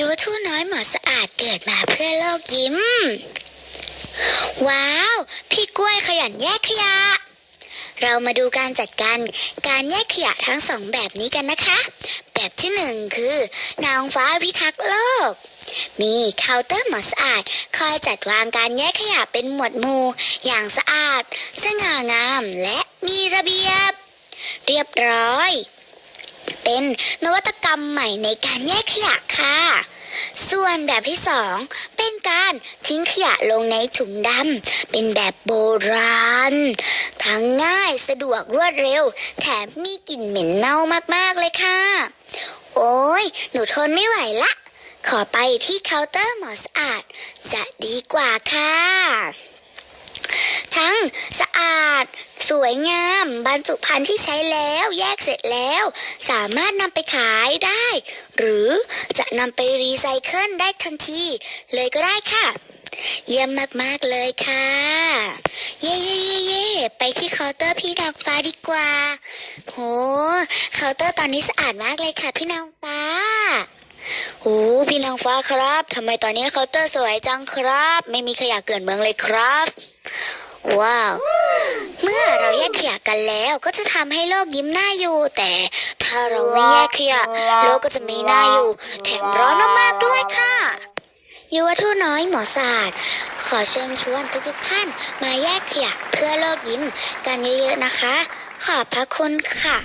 ยูทูน้อยหมอสะอาดเกิดมาเพื่อโลกยิ้ม ว้าว พี่กล้วยขยันแยกขยะ เรามาดูการจัดการการแยกขยะทั้งสองแบบนี้กันนะคะ แบบที่หนึ่งคือนางฟ้าพิทักษ์โลก มีเคาน์เตอร์หมอสะอาดคอยจัดวางการแยกขยะเป็นหมวดหมู่อย่างสะอาด สง่างามและมีระเบียบ เรียบร้อย เป็นนวัตก รรมใหม่ในการแยกขยะค่ะ ส่วนแบบที่สองเป็นการทิ้งขยะลงในถุงดำเป็นแบบโบราณ ทั้งง่ายสะดวกรวดเร็ว แถมมีกลิ่นเหม็นเน่ามากๆเลยค่ะ โอ้ยหนูทนไม่ไหวละ ขอไปที่เคาน์เตอร์หมอสะอาด จะดีกว่าค่ะ ทั้งสะ สวยงาม บรรจุภัณฑ์ที่ใช้แล้วแยกเสร็จแล้ว สามารถนำไปขายได้ หรือจะนำไปรีไซเคิลได้ทันที เลยก็ได้ค่ะ เยี่ยมมากๆเลยค่ะ เย่เย่เย่เย่ไปที่เคาน์เตอร์พี่นางฟ้าดีกว่า โห เคาน์เตอร์ตอนนี้สะอาดมากเลยค่ะพี่นางฟ้าโอ้พี่นางฟ้าครับทำไมตอนนี้เคาน์เตอร์สวยจังครับ ไม่มีขยะเกลื่อนเมืองเลยครับ ว้าว เมื่อเราแยกขยะกันแล้วก็จะทำให้โลกยิ้มน่าอยู่ แต่ถ้าเราไม่แยกขยะโลกก็จะไม่น่าอยู่ แถมร้อนมากๆด้วยค่ะยุวทูตน้อยหมอศาสตร์ ขอเชิญชวนทุกๆท่าน มาแยกขยะเพื่อโลกยิ้ม กันเยอะๆนะคะ ขอบพระคุณค่ะ